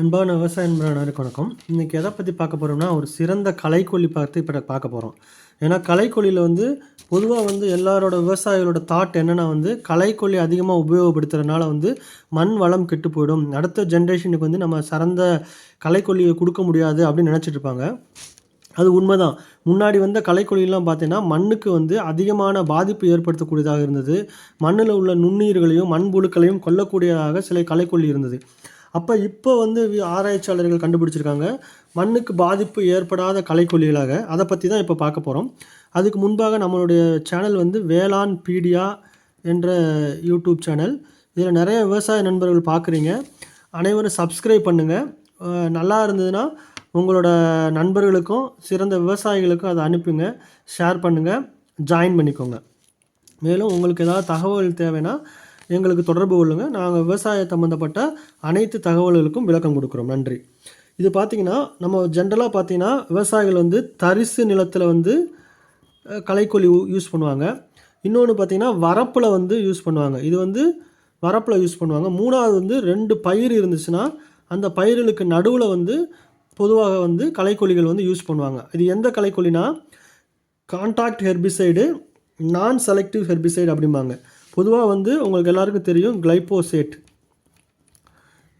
அன்பான விவசாய நண்பர்களுக்கு வணக்கம். இன்றைக்கி எதை பற்றி பார்க்க போகிறோம்னா ஒரு சிறந்த கலைக்கொல்லி பார்த்து இப்போ பார்க்க போகிறோம் ஏன்னா கலைக்கொல்லியில் வந்து பொதுவாக வந்து எல்லாரோட விவசாயிகளோட தாட் என்னென்னா வந்து கலைக்கொல்லி அதிகமாக உபயோகப்படுத்துறதுனால வந்து மண் வளம் கெட்டு போயிடும். அடுத்த ஜென்ரேஷனுக்கு வந்து நம்ம சிறந்த கலைக்கொல்லியை கொடுக்க முடியாது அப்படின்னு நினச்சிட்டு இருப்பாங்க. அது உண்மைதான். முன்னாடி வந்த கலைக்கொல்லிலாம் பார்த்தீங்கன்னா மண்ணுக்கு வந்து அதிகமான பாதிப்பு ஏற்படுத்தக்கூடியதாக இருந்தது. மண்ணில் உள்ள நுண்ணுயிர்களையும் மண்புழுக்களையும் கொல்லக்கூடியதாக சில கலைக்கொல்லி இருந்தது. அப்போ இப்போ வந்து வி- ஆராய்ச்சியாளர்கள் கண்டுபிடிச்சிருக்காங்க. மண்ணுக்கு பாதிப்பு ஏற்படாத கலைக்கொல்லிகளாக அதை பற்றி தான் இப்போ பார்க்க போகிறோம் அதுக்கு முன்பாக நம்மளுடைய சேனல் வந்து வேளாண் பீடியா என்ற யூடியூப் சேனல் இதில் நிறைய விவசாய நண்பர்கள் பார்க்குறீங்க. அனைவரும் சப்ஸ்கிரைப் பண்ணுங்கள் நல்லா இருந்ததுன்னா உங்களோட நண்பர்களுக்கும் சிறந்த விவசாயிகளுக்கும் அதை அனுப்புங்க. ஷேர் பண்ணுங்கள் ஜாயின் பண்ணிக்கோங்க. மேலும் உங்களுக்கு ஏதாவது தகவல் தேவைன்னா எங்களுக்கு தொடர்பு கொள்ளுங்கள் நாங்கள் விவசாய சம்மந்தப்பட்ட அனைத்து தகவல்களுக்கும் விளக்கம் கொடுக்குறோம். நன்றி. இது பார்த்திங்கன்னா நம்ம ஜென்ரலாக பார்த்தீங்கன்னா விவசாயிகள் வந்து தரிசு நிலத்தில் வந்து கலைக்கொலி களைக்கொல்லி யூஸ் பண்ணுவாங்க. இன்னொன்று பார்த்தீங்கன்னா வரப்பில் வந்து யூஸ் பண்ணுவாங்க. இது வந்து வரப்பில் யூஸ் பண்ணுவாங்க. மூணாவது வந்து ரெண்டு பயிர் இருந்துச்சுன்னா அந்த பயிர்களுக்கு நடுவில் வந்து பொதுவாக வந்து களைக்கொல்லிகள் வந்து யூஸ் பண்ணுவாங்க. இது எந்த களைக்கொல்லினா contact herbicide non selective herbicide அப்படிம்பாங்க. பொதுவாக வந்து உங்களுக்கு எல்லாருக்கும் தெரியும் கிளைபோசேட்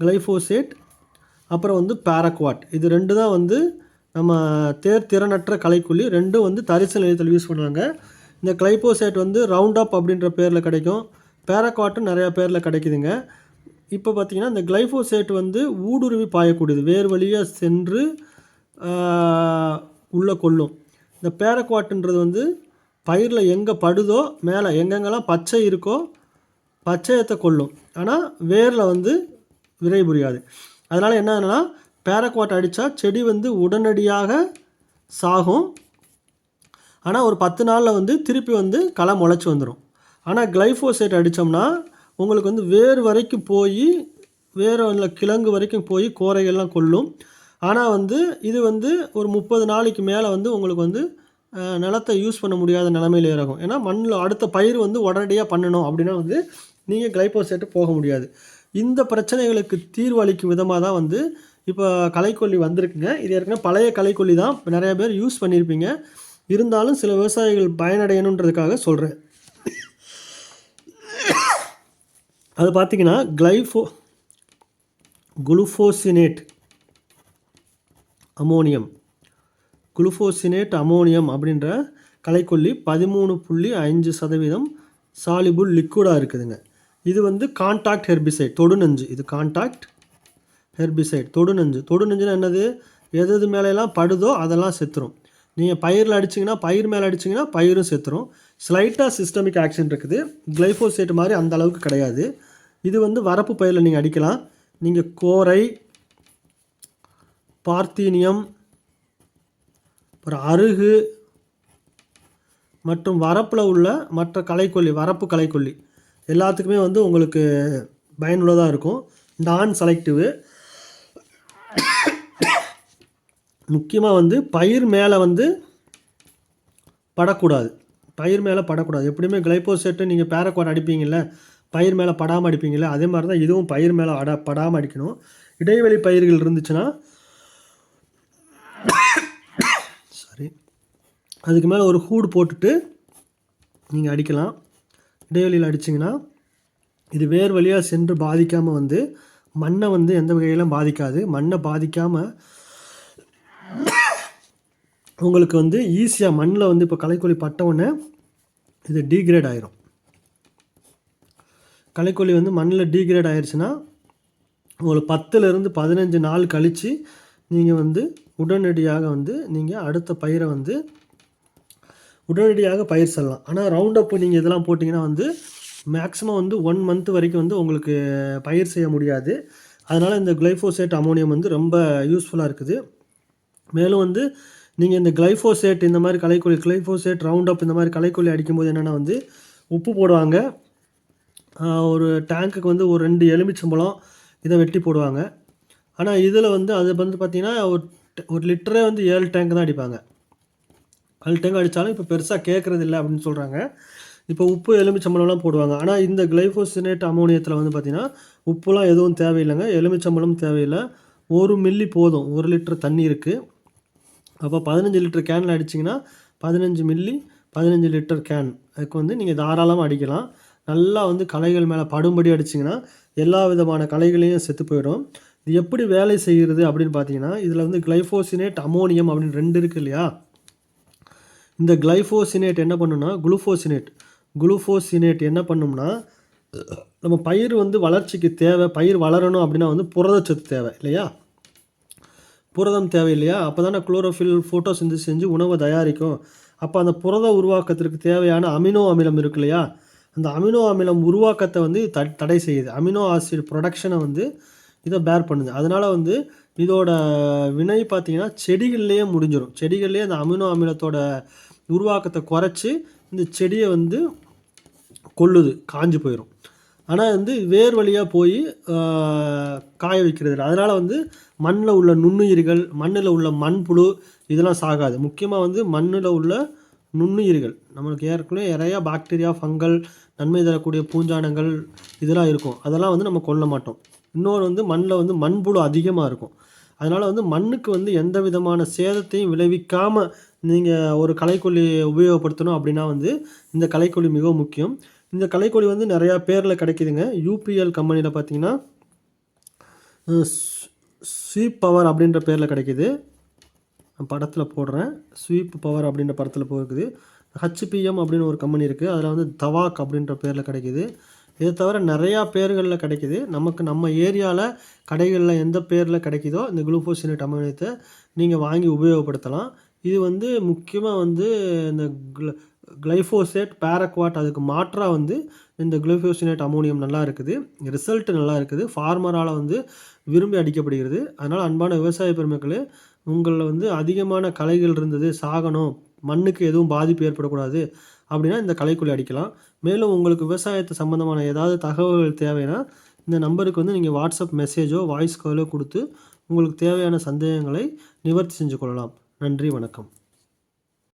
கிளைஃபோசேட் அப்புறம் வந்து பேரக்வாட் இது ரெண்டு தான் வந்து நம்ம தேர் திறனற்ற கலைக்குள்ளி ரெண்டும் வந்து தரிசு நிலையத்தில் யூஸ் பண்ணுவாங்க. இந்த கிளைபோசேட் வந்து ரவுண்ட் அப் அப்படின்ற பேரில் கிடைக்கும். பேரக்வாட்டும் நிறையா பேரில் கிடைக்குதுங்க. இப்போ பார்த்தீங்கன்னா இந்த கிளைஃபோசேட் வந்து ஊடுருவி பாயக்கூடியது. வேறு வழியாக சென்று உள்ளே கொள்ளும். இந்த பேரக்வாட்டுன்றது வந்து பயிரில் எங்கே படுதோ மேலே எங்கெங்கெல்லாம் பச்சை இருக்கோ பச்சையத்தை கொல்லும். ஆனால் வேரில் வந்து விரை புரியாது. அதனால் என்னன்னா பேரக்வாட் அடித்தா செடி வந்து உடனடியாக சாகும். ஆனால் ஒரு பத்து நாளில் வந்து திருப்பி வந்து களை முளைச்சி வந்துடும் ஆனால் கிளைஃபோசேட் அடித்தோம்னா உங்களுக்கு வந்து வேர் வரைக்கும் போய் வேறு இல்லை கிழங்கு வரைக்கும் போய் கோரைகள்லாம் கொல்லும். ஆனால் வந்து இது வந்து ஒரு முப்பது நாளைக்கு மேலே வந்து உங்களுக்கு வந்து நிலத்தை யூஸ் பண்ண முடியாத நிலமையில இருக்கும். ஏன்னா மண்ணில் அடுத்த பயிர் வந்து உடனடியாக பண்ணணும் அப்படின்னா வந்து நீங்கள் கிளைபோசேட்டு போக முடியாது. இந்த பிரச்சனைகளுக்கு தீர்வளிக்கும் விதமாக தான் வந்து இப்போ கலைக்கொல்லி வந்திருக்குங்க. இது ஏற்கனவே பழைய கலைக்கொல்லி தான். நிறைய பேர் யூஸ் பண்ணியிருப்பீங்க இருந்தாலும் சில விவசாயிகள் பயனடையணுன்றதுக்காக சொல்கிறேன் அது பார்த்தீங்கன்னா கிளைஃபோ குளுஃபோசினேட் அமோனியம் குளுஃபோசினேட் அமோனியம் அப்படின்ற கலைக்கொல்லி பதிமூணு புள்ளி அஞ்சு சதவீதம் சாலிபுல் லிக்விடாக இருக்குதுங்க. இது வந்து கான்டாக்ட் ஹெர்பிசைட் தொடுநஞ்சு. இது கான்டாக்ட் ஹெர்பிசைட் தொடுநஞ்சு. தொடுநஞ்சுன்னா என்னது? எது எது மேலெல்லாம் படுதோ அதெல்லாம் செத்துரும். நீங்கள் பயிரில் அடிச்சிங்கன்னா பயிர் மேலே அடிச்சிங்கன்னா பயிரும் செத்துரும். ஸ்லைட்டாக சிஸ்டமிக் ஆக்ஷன் இருக்குது. கிளைஃபோசேட் மாதிரி அந்த அளவுக்கு கிடையாது. இது வந்து வரப்பு பயிரில் நீங்கள் அடிக்கலாம். நீங்கள் கோரை பார்த்தீனியம் அப்புறம் அருகு மற்றும் வரப்பில் உள்ள மற்ற கலைக்கொல்லி வரப்பு கலைக்கொல்லி எல்லாத்துக்குமே வந்து உங்களுக்கு பயனுள்ளதாக இருக்கும். நான் செலக்டிவு முக்கியமாக வந்து பயிர் மேலே வந்து படக்கூடாது. பயிர் மேலே படக்கூடாது. எப்படியுமே கிளைபோசேட்டு நீங்கள் பேரக்வாட் அடிப்பீங்கள்ல பயிர் மேலே படாமல் அடிப்பீங்களே அதே மாதிரி தான் இதுவும் பயிர் மேலே அட படாமல் அடிக்கணும். இடைவெளி பயிர்கள் இருந்துச்சுன்னா அதுக்கு மேலே ஒரு ஹூடு போட்டுட்டு நீங்கள் அடிக்கலாம். இடைவெளியில் அடிச்சிங்கன்னா இது வேர் வழியாக சென்று பாதிக்காமல் வந்து மண்ணை வந்து எந்த வகையிலும் பாதிக்காது. மண்ணை பாதிக்காமல் உங்களுக்கு வந்து ஈஸியாக மண்ணில் வந்து இப்போ களைக்கொல்லி பட்டவுடனே இது டீக்ரேட் ஆயிரும். களைக்கொல்லி வந்து மண்ணில் டீக்ரேட் ஆயிடுச்சுன்னா உங்களுக்கு பத்துலேருந்து பதினஞ்சு நாள் கழித்து நீங்கள் வந்து உடனடியாக வந்து நீங்கள் அடுத்த பயிரை வந்து உடனடியாக பயிர் செல்லலாம். ஆனால் ரவுண்ட் அப் நீங்கள் இதெல்லாம் போட்டிங்கன்னா வந்து மேக்ஸிமம் வந்து ஒன் மந்த் வரைக்கும் வந்து உங்களுக்கு பயிர் செய்ய முடியாது. அதனால் இந்த கிளைஃபோசேட் அமோனியம் வந்து ரொம்ப யூஸ்ஃபுல்லாக இருக்குது. மேலும் வந்து நீங்கள் இந்த கிளைஃபோசேட் இந்த மாதிரி கலைக்கொல்லி கிளைஃபோசேட் ரவுண்ட் அப் இந்த மாதிரி கலைக்கொல்லி அடிக்கும்போது என்னென்னா வந்து உப்பு போடுவாங்க. ஒரு டேங்க்குக்கு வந்து ஒரு ரெண்டு எலுமிச்சம்பழம் இதை வெட்டி போடுவாங்க. ஆனால் இதில் வந்து அது வந்து பார்த்திங்கன்னா ஒரு ஒரு லிட்டரே வந்து ஏழு டேங்க் தான் அடிப்பாங்க. கல் டேங்க் அடித்தாலும் இப்போ பெருசாக கேட்குறது இல்லை அப்படின்னு சொல்கிறாங்க இப்போ உப்பு எலுமிச்சம்பழம்லாம் போடுவாங்க. ஆனால் இந்த கிளைஃபோசினேட் அமோனியத்தில் வந்து பார்த்திங்கன்னா உப்புலாம் எதுவும் தேவையில்லைங்க. எலுமிச்சம்பழம் தேவையில்லை. ஒரு மில்லி போதும். ஒரு லிட்டர் தண்ணி இருக்குது அப்போ பதினஞ்சு லிட்டர் கேனில் அடிச்சிங்கன்னா பதினஞ்சு மில்லி பதினஞ்சு லிட்டர் கேன் அதுக்கு வந்து நீங்கள் தாராளமாக அடிக்கலாம். நல்லா வந்து களைகள் மேலே படும்படி அடிச்சிங்கன்னா எல்லா விதமான களைகளையும் செத்து போயிடும். இது எப்படி வேலை செய்கிறது அப்படின்னு பார்த்தீங்கன்னா இதில் வந்து கிளைஃபோசினேட் அமோனியம் அப்படின்னு ரெண்டு இருக்குது இல்லையா? இந்த கிளைஃபோசினேட் என்ன பண்ணுன்னா குளுஃபோசினேட் குளுஃபோசினேட் என்ன பண்ணும்னா நம்ம பயிர் வந்து வளர்ச்சிக்கு தேவை பயிர் வளரணும் அப்படின்னா வந்து புரதச்சத்து தேவை இல்லையா? புரதம் தேவை இல்லையா அப்போ தானே குளோரோஃபில் ஃபோட்டோசிந்து செஞ்சு உணவை தயாரிக்கும். அப்போ அந்த புரத உருவாக்கத்திற்கு தேவையான அமினோ அமிலம் இருக்கு இல்லையா? அந்த அமினோ அமிலம் உருவாக்கத்தை வந்து த தடை செய்யுது. அமினோ ஆசிட் ப்ரொடக்ஷனை வந்து இதை பேர் பண்ணுது. அதனால் வந்து இதோட வினை பார்த்தீங்கன்னா செடிகள்லேயே முடிஞ்சிடும் செடிகள்லேயே அந்த அமினோ அமிலத்தோட உருவாக்கத்தை குறைச்சி இந்த செடியை வந்து கொள்ளுது காஞ்சு போயிடும் ஆனால் வந்து வேர் வழியாக போய் காய வைக்கிறது இல்லை. அதனால் வந்து மண்ணில் உள்ள நுண்ணுயிர்கள் மண்ணில் உள்ள மண்புழு இதெல்லாம் சாகாது. முக்கியமாக வந்து மண்ணில் உள்ள நுண்ணுயிர்கள் நம்மளுக்கு ஏற்கனவே நிறையா பாக்டீரியா ஃபங்கல் நன்மை தரக்கூடிய பூஞ்சானங்கள் இதெல்லாம் இருக்கும் அதெல்லாம் வந்து நம்ம கொல்ல மாட்டோம் இன்னொரு வந்து மண்ணில் வந்து மண்புழு அதிகமாக இருக்கும் அதனால் வந்து மண்ணுக்கு வந்து எந்த விதமான சேதத்தையும் விளைவிக்காமல் நீங்கள் ஒரு கலைக்கொல்லி உபயோகப்படுத்தணும் அப்படின்னா வந்து இந்த கலைக்கொல்லி மிகவும் முக்கியம் இந்த கலைக்கொல்லி வந்து நிறையா பேரில் கிடைக்குதுங்க யூபிஎல் கம்பெனியில் பார்த்தீங்கன்னா ஸ்வீப் பவர் அப்படின்ற பேரில் கிடைக்கிது நான் படத்தில் போடுறேன். ஸ்வீப் பவர் அப்படின்ற படத்தில் போயிருக்குது ஹச்பிஎம் அப்படின்னு ஒரு கம்பெனி இருக்குது அதில் வந்து தவாக் அப்படின்ற பேரில் கிடைக்குது. இதை தவிர நிறையா பேர்களில் கிடைக்குது. நமக்கு நம்ம ஏரியாவில் கடைகளில் எந்த பேரில் கிடைக்குதோ இந்த குளுக்கோசினேட் அமிலத்தை நீங்கள் வாங்கி உபயோகப்படுத்தலாம். இது வந்து முக்கியமாக வந்து இந்த க்ள கிளைஃபோசேட் பேரக்வாட் அதுக்கு மாற்றாக வந்து இந்த குளுக்கோசினேட் அமோனியம் நல்லா இருக்குது. ரிசல்ட் நல்லா இருக்குது. ஃபார்மரால் வந்து விரும்பி அடிக்கப்படுகிறது. அதனால் அன்பான விவசாய பெருமக்களே உங்களில் வந்து அதிகமான கலைகள் இருந்தது சாகணும் மண்ணுக்கு எதுவும் பாதிப்பு ஏற்படக்கூடாது அப்படின்னா இந்த கலைக்குள்ளே அடிக்கலாம். மேலும் உங்களுக்கு விவசாயத்தை சம்மந்தமான ஏதாவது தகவல்கள் தேவைன்னா இந்த நம்பருக்கு வந்து நீங்கள் வாட்ஸ்அப் மெசேஜோ வாய்ஸ் காலோ கொடுத்து உங்களுக்கு தேவையான சந்தேகங்களை நிவர்த்தி செஞ்சு கொள்ளலாம். நன்றி வணக்கம்.